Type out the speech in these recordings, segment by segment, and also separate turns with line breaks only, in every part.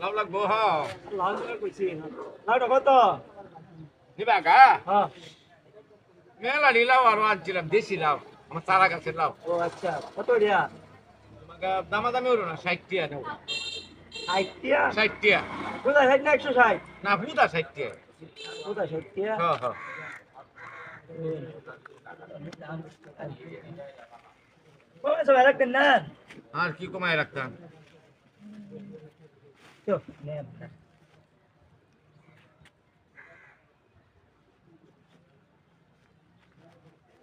লাভ লাগবো হ
লাল কইছি লাউটা কত
নিবা গা।
হ্যাঁ
মেলা লাভ আরও আনছিলাম দেশি লাভ আমার চারা গাছের লাভ
ও আচ্ছা কত দিয়া
আমাকে দামাদামি হলো না ষাট টিয়া নেব
আইটিয়া
ষাট টিয়া
কোথায় ষাট না একশো ষাট
না পুদা ষাট টিয়া
কোথায় ষাট টিয়া
হ্যাঁ হ্যাঁ
সবাই রাখবেন না
আর কি কমায় রাখতাম
তো নেন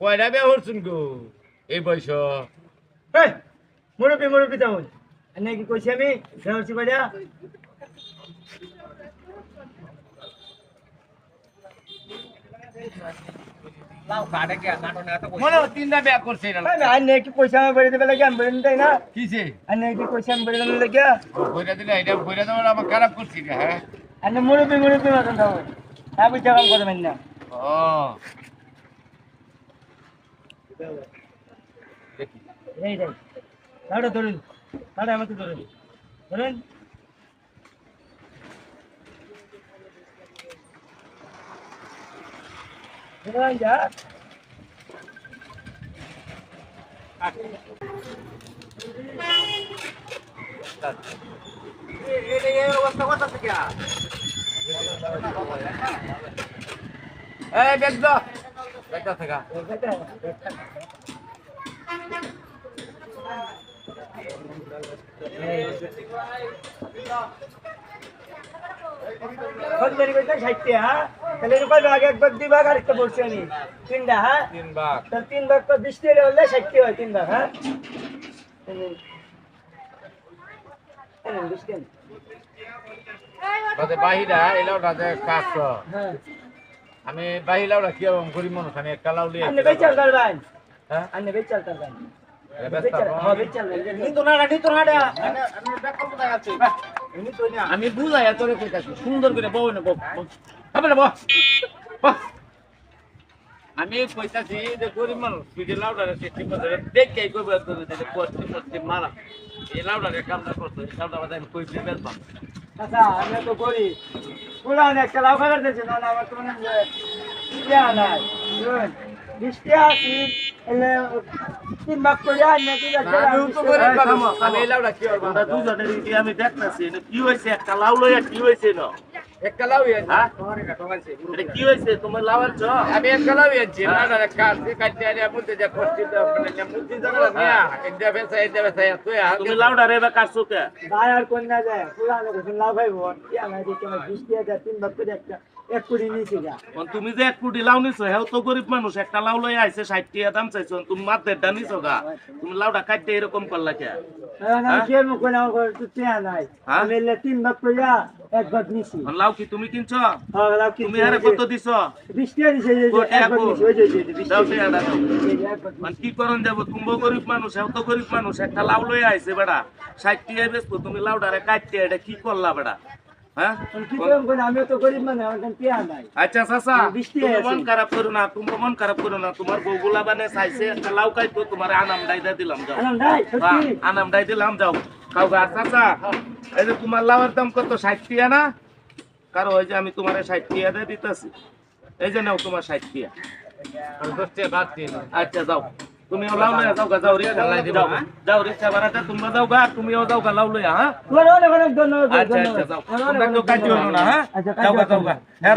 কয়টা বিয়া করছুন গো এই বয়স
এই মুরব্বী মুরব্বী তেমন আর কি কইছি আমি দেওয়ার চিপাইয়া
মনে হয় তিনটা করছে এটা
আর নেই কি পয়সা আমি বেড়ে দেবে লাগে আমি বেড়ে তাই না
কিছে
আর নেই কি পয়সা আমি বেড়ে দেবে লাগে
বইটা দিলে এটা বইটা দেওয়ার আমার খারাপ করছি রে হ্যাঁ
আর মুরব্বী মুরব্বী মতন থাকো হ্যাঁ বুঝতে কাম করবেন না
ও দেখি
এই যাই লাউটা ধরুন আমাকে ধরুন ধরুন ধরুন যা
এই বেগ দাও বেগটা থাকা
কত দেরি করতে ষাটটি হ্যাঁ তাহলে এরকম ভাগ এক ভাগ দুই ভাগ আরেকটা বলছি আমি। তিনটা হ্যাঁ?
তিন ভাগ।
তাহলে তিন ভাগ তো বৃষ্টি হলে হলে ষাটটি হয় তিন ভাগ হ্যাঁ?
বাহিরা এলাও রাজা কাজ
হ্যাঁ।
আমি বাহিলাও কি এবং গরিব মানুষ আমি একটা লাউ লিয়ে
আপনি বেচাল
হ্যাঁ। আমি বুঝাই তোরে কইতাছি সুন্দর করে বউ না বউ। বউ। বউ। আমি কইতাছি যে গরিব মানুষ যে লাউডারে সিস্টেম করে দেখে কইব তোর যে পশ্চিম পশ্চিম মারা। এই লাউডারে কামটা করতো এই লাউডা বাদে আমি কই ফেলব
আচ্ছা আমি তো করি। পুরান একটা লাউ খাবার দিয়েছে না না আমার তো মনে ইয়া নাই। শুনুন, বৃষ্টি আসি এলে তিন ভাগ করে আর না দুই ভাগ
আমি তো গরিব মানুষ আমি এই লাউডা কি করব?
দুজনের আমি দেখতেছি কি হয়েছে একটা লাউ লইয়া কি হয়েছে না হ্যাঁ? কি হয়েছে? তোমার লাউয়ের চ
আমি একটা লাউ আছি কাট দিয়ে কাটতে আরে মধ্যে যে পশ্চিম মানে মুদি জানা নিয়া ইন্দা বেসা ইন্দা বেসা তুই
তুমি লাউডা রেবা কাটছো কে?
ভাই আর কোন না যায় পুরান কোন লাউ ভাই বোন কি আমার দিকে আমার বৃষ্টি তিন ভাগ করে একটা। এক কুড়ি নিয়েছি গা।
তুমি যে এক কোটি লাউ নিছো হেও তো গরিব মানুষ। একটা লাউ লইয়া আইছে 60 টাকা দাম চাইছো তুমি মাত্র দেড়টা নিছো গা। তুমি লাউডা কাটতে এরকম করলা কে? হ্যাঁ? লাউ কি তুমি কিনছো?
হ্যাঁ
তুমি আরে কত দিছো? কো- মানে করন যাব? তুমি গরিব মানুষ হেও তো গরিব মানুষ। একটা লাউ লইয়া আইছে বেড়া। 60 টাকা বেচবো তুমি লাউডারে কাটতে এটা কি করলা বেড়া? হ্যাঁ?
মানে
আচ্ছা চাচা
বৃষ্টি
তুমি
আছে।
মন খারাপ করো না তুমি মন খারাপ করো না তোমার বউগুলা মানে চাইছে একটা লাউ খাইতো তোমার আনাম ডাইদা দিলাম যাও।
আনন্দ নাই
হ্যাঁ,
সত্যি
আনাম ডাই দিলাম যাও। খাও গা চাচা। এই যে তোমার লাউয়ের দাম কত ষাট টিয়া না? কারও ওই যে আমি তোমার ষাট টিয়া দিয়ে দিতেছি। এই যে নাও তোমার ষাট টিয়া।
দিন
আচ্ছা যাও। তুমিও লাউ লইয়া যাও जाऊ যাও রিক্সা লাই যাও যাও রিক্সা ভাড়াটা তোমরা যাও গা তুমিও যাও গা লাউ লইয়া হ্যাঁ
তোমার অনেক অনেক ধন্যবাদ
जाऊ का जाऊ
ধন্যবাদ।
তোমরা তো কাটি হলো না হ্যাঁ
আচ্ছা,
যাও গা
কাটি
যাও
হলো
গা
না।
হ্যাঁ